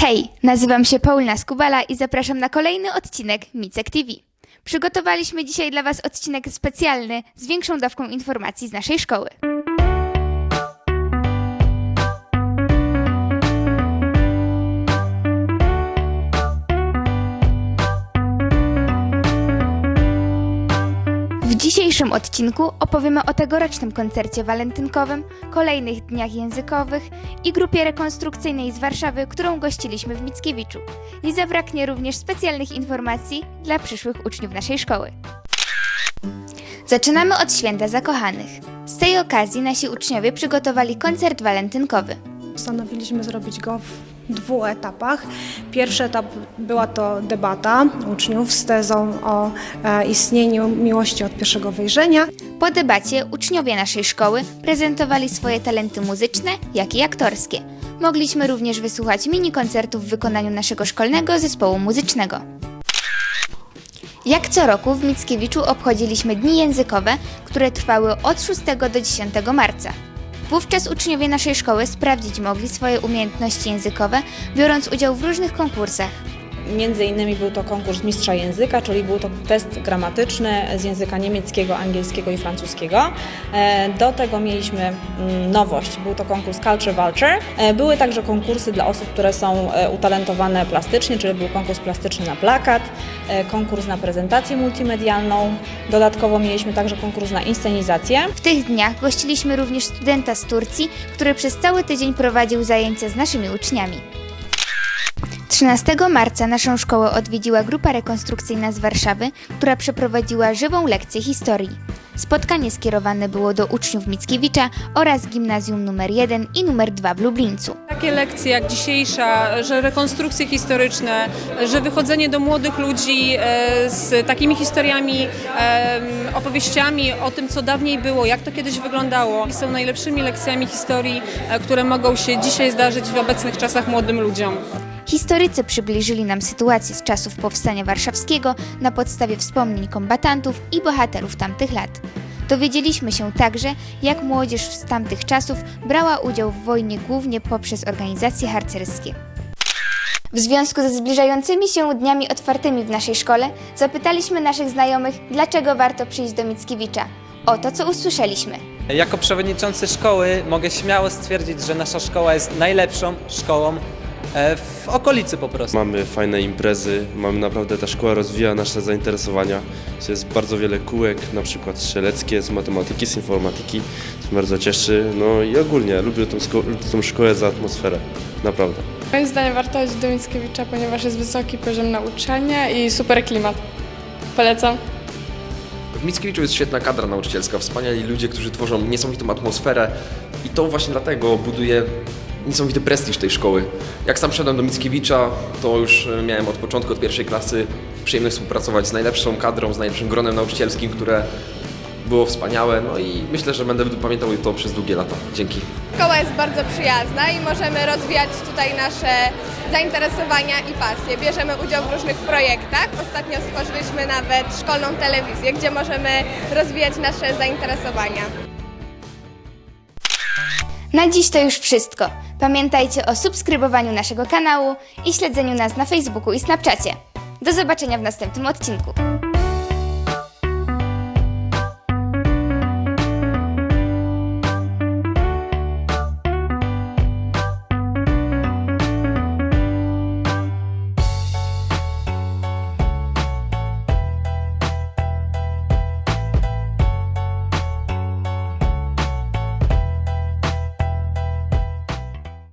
Hej, nazywam się Paulina Skubala i zapraszam na kolejny odcinek Micek TV. Przygotowaliśmy dzisiaj dla Was odcinek specjalny z większą dawką informacji z naszej szkoły. Dzisiejszym odcinku opowiemy o tegorocznym koncercie walentynkowym, kolejnych dniach językowych i grupie rekonstrukcyjnej z Warszawy, którą gościliśmy w Mickiewiczu. Nie zabraknie również specjalnych informacji dla przyszłych uczniów naszej szkoły. Zaczynamy od święta zakochanych. Z tej okazji nasi uczniowie przygotowali koncert walentynkowy. Postanowiliśmy zrobić go w dwóch etapach. Pierwszy etap była to debata uczniów z tezą o e, istnieniu miłości od pierwszego wejrzenia. Po debacie uczniowie naszej szkoły prezentowali swoje talenty muzyczne, jak i aktorskie. Mogliśmy również wysłuchać mini koncertów w wykonaniu naszego szkolnego zespołu muzycznego. Jak co roku w Mickiewiczu obchodziliśmy dni językowe, które trwały od 6 do 10 marca. Wówczas uczniowie naszej szkoły sprawdzić mogli swoje umiejętności językowe, biorąc udział w różnych konkursach. Między innymi był to konkurs mistrza języka, czyli był to test gramatyczny z języka niemieckiego, angielskiego i francuskiego. E, Do tego mieliśmy mm, nowość, był to konkurs Culture Vulture. E, Były także konkursy dla osób, które są e, utalentowane plastycznie, czyli był konkurs plastyczny na plakat, konkurs na prezentację multimedialną. Dodatkowo mieliśmy także konkurs na inscenizację. W tych dniach gościliśmy również studenta z Turcji, który przez cały tydzień prowadził zajęcia z naszymi uczniami. 13 marca naszą szkołę odwiedziła grupa rekonstrukcyjna z Warszawy, która przeprowadziła żywą lekcję historii. Spotkanie skierowane było do uczniów Mickiewicza oraz gimnazjum numer 1 i numer 2 w Lublińcu. Takie lekcje jak dzisiejsza, że rekonstrukcje historyczne, że wychodzenie do młodych ludzi e, z takimi historiami, em, opowieściami o tym, co dawniej było, jak to kiedyś wyglądało, są najlepszymi lekcjami historii, e, które mogą się dzisiaj zdarzyć w obecnych czasach młodym ludziom. Historycy przybliżyli nam sytuację z czasów powstania warszawskiego na podstawie wspomnień kombatantów i bohaterów tamtych lat. Dowiedzieliśmy się także, jak młodzież z tamtych czasów brała udział w wojnie głównie poprzez organizacje harcerskie. W związku ze zbliżającymi się dniami otwartymi w naszej szkole, zapytaliśmy naszych znajomych, dlaczego warto przyjść do Mickiewicza. Oto co usłyszeliśmy. Jako przewodniczący szkoły mogę śmiało stwierdzić, że nasza szkoła jest najlepszą szkołą e, w okolicy po prostu. Mamy fajne imprezy, mamy naprawdę, ta szkoła rozwija nasze zainteresowania. Jest bardzo wiele kółek, na przykład strzeleckie z matematyki, z informatyki, co mnie bardzo cieszy. No i ogólnie lubię tą, szko- tą szkołę za atmosferę, naprawdę. Moim zdaniem warto chodzić do Mickiewicza, ponieważ jest wysoki poziom nauczania i super klimat. Polecam. W Mickiewiczu jest świetna kadra nauczycielska, wspaniali ludzie, którzy tworzą niesamowitą atmosferę i to właśnie dlatego buduje niesamowity prestiż tej szkoły. Jak sam szedłem do Mickiewicza, to już e, miałem od początku, od pierwszej klasy przyjemność współpracować z najlepszą kadrą, z najlepszym gronem nauczycielskim, które było wspaniałe, no i myślę, że będę pamiętał to przez długie lata. Dzięki. Szkoła jest bardzo przyjazna i możemy rozwijać tutaj nasze zainteresowania i pasje. Bierzemy udział w różnych projektach. Ostatnio stworzyliśmy nawet szkolną telewizję, gdzie możemy rozwijać nasze zainteresowania. Na dziś to już wszystko. Pamiętajcie o subskrybowaniu naszego kanału i śledzeniu nas na Facebooku i Snapchacie. Do zobaczenia w następnym odcinku.